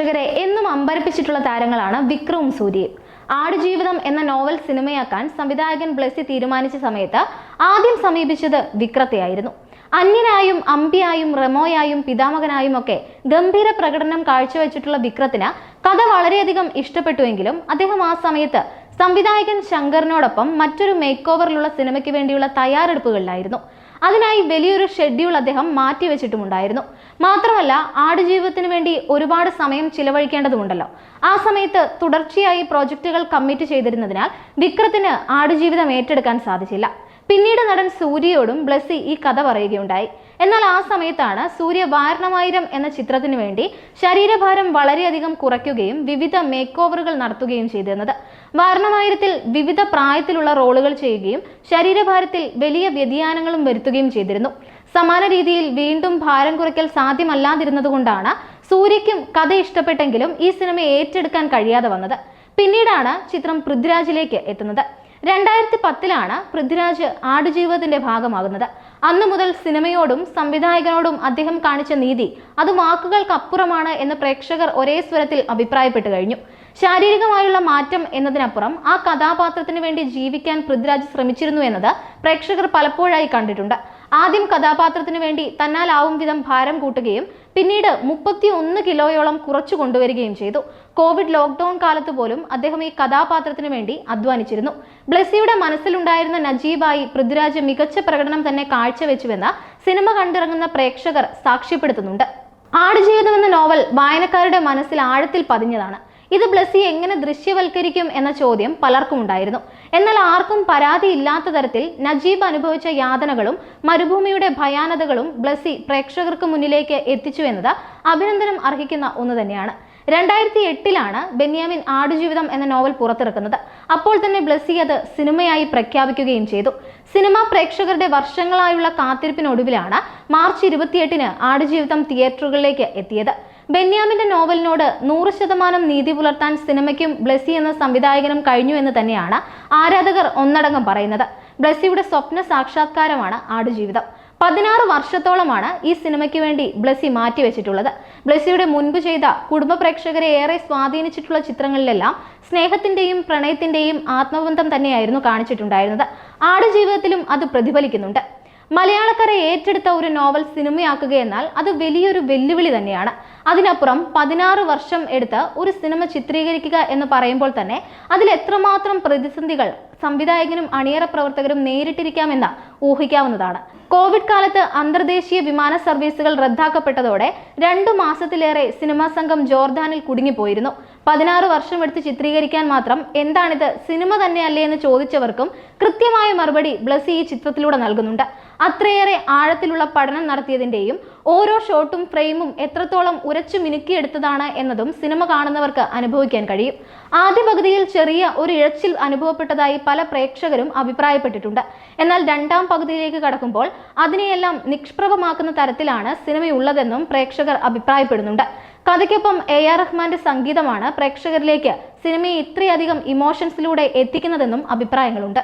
പ്രേക്ഷകരെ എന്നും അമ്പരപ്പിച്ചിട്ടുള്ള താരങ്ങളാണ് വിക്രവും സൂര്യയും. ആടുജീവിതം എന്ന നോവൽ സിനിമയാക്കാൻ സംവിധായകൻ ബ്ലെസി തീരുമാനിച്ച സമയത്ത് ആദ്യം സമീപിച്ചത് വിക്രത്തെയായിരുന്നു. അന്യനായും അമ്പിയായും റെമോയായും പിതാമകനായും ഒക്കെ ഗംഭീര പ്രകടനം കാഴ്ചവെച്ചിട്ടുള്ള വിക്രത്തിന് കഥ വളരെയധികം ഇഷ്ടപ്പെട്ടുവെങ്കിലും അദ്ദേഹം ആ സമയത്ത് സംവിധായകൻ ശങ്കറിനോടൊപ്പം മറ്റൊരു മേക്ക് ഓവറിലുള്ള സിനിമയ്ക്ക് വേണ്ടിയുള്ള തയ്യാറെടുപ്പുകളിലായിരുന്നു. അതിനായി വലിയൊരു ഷെഡ്യൂൾ അദ്ദേഹം മാറ്റിവെച്ചിട്ടുമുണ്ടായിരുന്നു. മാത്രമല്ല ആടുജീവിതത്തിന് വേണ്ടി ഒരുപാട് സമയം ചിലവഴിക്കേണ്ടതുണ്ടല്ലോ ആ സമയത്ത് തുടർച്ചയായി പ്രോജക്റ്റുകൾ കമ്മിറ്റ് ചെയ്തിരുന്നതിനാൽ വിക്രത്തിന് ആടുജീവിതം ഏറ്റെടുക്കാൻ സാധിച്ചില്ല. പിന്നീട് നടൻ സൂര്യയോടും ബ്ലസ്സി ഈ കഥ പറയുകയുണ്ടായി. എന്നാൽ ആ സമയത്താണ് സൂര്യ വാരണമായിരം എന്ന ചിത്രത്തിനു വേണ്ടി ശരീരഭാരം വളരെയധികം കുറയ്ക്കുകയും വിവിധ മേക്ക് ഓവറുകൾ നടത്തുകയും ചെയ്തിരുന്നത്. വാരണമായിരത്തിൽ വിവിധ പ്രായത്തിലുള്ള റോളുകൾ ചെയ്യുകയും ശരീരഭാരത്തിൽ വലിയ വ്യതിയാനങ്ങളും വരുത്തുകയും ചെയ്തിരുന്നു. സമാന രീതിയിൽ വീണ്ടും ഭാരം കുറയ്ക്കൽ സാധ്യമല്ലാതിരുന്നതുകൊണ്ടാണ് സൂര്യയ്ക്കും കഥ ഇഷ്ടപ്പെട്ടെങ്കിലും ഈ സിനിമ ഏറ്റെടുക്കാൻ കഴിയാതെ വന്നത്. പിന്നീടാണ് ചിത്രം പൃഥ്വിരാജിലേക്ക് എത്തുന്നത്. രണ്ടായിരത്തി പത്തിലാണ് പൃഥ്വിരാജ് ആടുജീവിതത്തിന്റെ ഭാഗമാകുന്നത്. അന്നു മുതൽ സിനിമയോടും സംവിധായകനോടും അദ്ദേഹം കാണിച്ച നീതി അത് വാക്കുകൾക്കപ്പുറമാണ് എന്ന് പ്രേക്ഷകർ ഒരേ സ്വരത്തിൽ അഭിപ്രായപ്പെട്ടു കഴിഞ്ഞു. ശാരീരികമായുള്ള മാറ്റം എന്നതിനപ്പുറം ആ കഥാപാത്രത്തിന് വേണ്ടി ജീവിക്കാൻ പൃഥ്വിരാജ് ശ്രമിച്ചിരുന്നു എന്നത് പ്രേക്ഷകർ പലപ്പോഴായി കണ്ടിട്ടുണ്ട്. ആദ്യം കഥാപാത്രത്തിന് വേണ്ടി തന്നാലാവും വിധം ഭാരം കൂട്ടുകയും പിന്നീട് മുപ്പത്തി ഒന്ന് കിലോയോളം കുറച്ചു കൊണ്ടുവരികയും ചെയ്തു. കോവിഡ് ലോക്ക്ഡൌൺ കാലത്ത് പോലും അദ്ദേഹം ഈ കഥാപാത്രത്തിന് വേണ്ടി അധ്വാനിച്ചിരുന്നു. ബ്ലെസ്സിയുടെ മനസ്സിലുണ്ടായിരുന്ന നജീബായി പൃഥ്വിരാജ് മികച്ച പ്രകടനം തന്നെ കാഴ്ചവെച്ചുവെന്ന് സിനിമ കണ്ടിറങ്ങുന്ന പ്രേക്ഷകർ സാക്ഷ്യപ്പെടുത്തുന്നുണ്ട്. ആടുജീവിതം എന്ന നോവൽ വായനക്കാരുടെ മനസ്സിൽ ആഴത്തിൽ പതിഞ്ഞതാണ്. ഇത് ബ്ലസ്സി എങ്ങനെ ദൃശ്യവൽക്കരിക്കും എന്ന ചോദ്യം പലർക്കും ഉണ്ടായിരുന്നു. എന്നാൽ ആർക്കും പരാതി ഇല്ലാത്ത തരത്തിൽ നജീബ് അനുഭവിച്ച യാതനകളും മരുഭൂമിയുടെ ഭയാനതകളും ബ്ലസ്സി പ്രേക്ഷകർക്ക് മുന്നിലേക്ക് എത്തിച്ചു എന്നത് അഭിനന്ദനം അർഹിക്കുന്ന ഒന്ന് തന്നെയാണ്. രണ്ടായിരത്തി എട്ടിലാണ് ബെന്യാമിൻ ആടുജീവിതം എന്ന നോവൽ പുറത്തിറക്കുന്നത്. അപ്പോൾ തന്നെ ബ്ലസ്സി അത് സിനിമയായി പ്രഖ്യാപിക്കുകയും ചെയ്തു. സിനിമ പ്രേക്ഷകരുടെ വർഷങ്ങളായുള്ള കാത്തിരിപ്പിനൊടുവിലാണ് മാർച്ച് ഇരുപത്തിയെട്ടിന് ആടുജീവിതം തിയേറ്ററുകളിലേക്ക് എത്തിയത്. ബെന്യാമിന്റെ നോവലിനോട് നൂറ് ശതമാനം നീതി പുലർത്താൻ സിനിമയ്ക്കും ബ്ലെസി എന്ന സംവിധായകനും കഴിഞ്ഞു എന്ന് തന്നെയാണ് ആരാധകർ ഒന്നടങ്കം പറയുന്നത്. ബ്ലെസിയുടെ സ്വപ്ന സാക്ഷാത്കാരമാണ് ആടുജീവിതം. പതിനാറ് വർഷത്തോളമാണ് ഈ സിനിമയ്ക്ക് വേണ്ടി ബ്ലസി മാറ്റിവെച്ചിട്ടുള്ളത്. ബ്ലസിയുടെ മുൻപ് ചെയ്ത കുടുംബ പ്രേക്ഷകരെ ഏറെ സ്വാധീനിച്ചിട്ടുള്ള ചിത്രങ്ങളിലെല്ലാം സ്നേഹത്തിന്റെയും പ്രണയത്തിന്റെയും ആത്മബന്ധം തന്നെയായിരുന്നു കാണിച്ചിട്ടുണ്ടായിരുന്നത്. ആടുജീവിതത്തിലും അത് പ്രതിഫലിക്കുന്നുണ്ട്. മലയാളക്കര ഏറ്റെടുത്ത ഒരു നോവൽ സിനിമയാക്കുക എന്നാൽ അത് വലിയൊരു വെല്ലുവിളി തന്നെയാണ്. അതിനപ്പുറം പതിനാറ് വർഷം എടുത്ത് ഒരു സിനിമ ചിത്രീകരിക്കുക എന്ന് പറയുമ്പോൾ തന്നെ അതിൽ എത്രമാത്രം പ്രതിസന്ധികൾ സംവിധായകനും അണിയറ പ്രവർത്തകരും നേരിട്ടിരിക്കാമെന്ന് ഊഹിക്കാവുന്നതാണ്. കോവിഡ് കാലത്ത് അന്തർദേശീയ വിമാന സർവീസുകൾ റദ്ദാക്കപ്പെട്ടതോടെ രണ്ടു മാസത്തിലേറെ സിനിമാ സംഘം ജോർദാനിൽ കുടുങ്ങിപ്പോയിരുന്നു. പതിനാറ് വർഷം എടുത്ത് ചിത്രീകരിക്കാൻ മാത്രം എന്താണിത്? സിനിമ തന്നെയല്ലേ എന്ന് ചോദിച്ചവർക്കും കൃത്യമായ മറുപടി ബ്ലസ്സി ഈ ചിത്രത്തിലൂടെ നൽകുന്നുണ്ട്. അത്രയേറെ ആഴത്തിലുള്ള പഠനം നടത്തിയതിന്റെയും ഓരോ ഷോട്ടും ഫ്രെയിമും എത്രത്തോളം ഉരച്ചു മിനുക്കിയെടുത്തതാണ് എന്നതും സിനിമ കാണുന്നവർക്ക് അനുഭവിക്കാൻ കഴിയും. ആദ്യ പകുതിയിൽ ചെറിയ ഒരു ഇഴച്ചിൽ അനുഭവപ്പെട്ടതായി പല പ്രേക്ഷകരും അഭിപ്രായപ്പെട്ടിട്ടുണ്ട്. എന്നാൽ രണ്ടാം പകുതിയിലേക്ക് കടക്കുമ്പോൾ അതിനെയെല്ലാം നിഷ്പ്രഭമാക്കുന്ന തരത്തിലാണ് സിനിമയുള്ളതെന്നും പ്രേക്ഷകർ അഭിപ്രായപ്പെടുന്നുണ്ട്. കഥയ്ക്കൊപ്പം എ ആർ റഹ്മാന്റെ സംഗീതമാണ് പ്രേക്ഷകരിലേക്ക് സിനിമയെ ഇത്രയധികം ഇമോഷൻസിലൂടെ എത്തിക്കുന്നതെന്നും അഭിപ്രായങ്ങളുണ്ട്.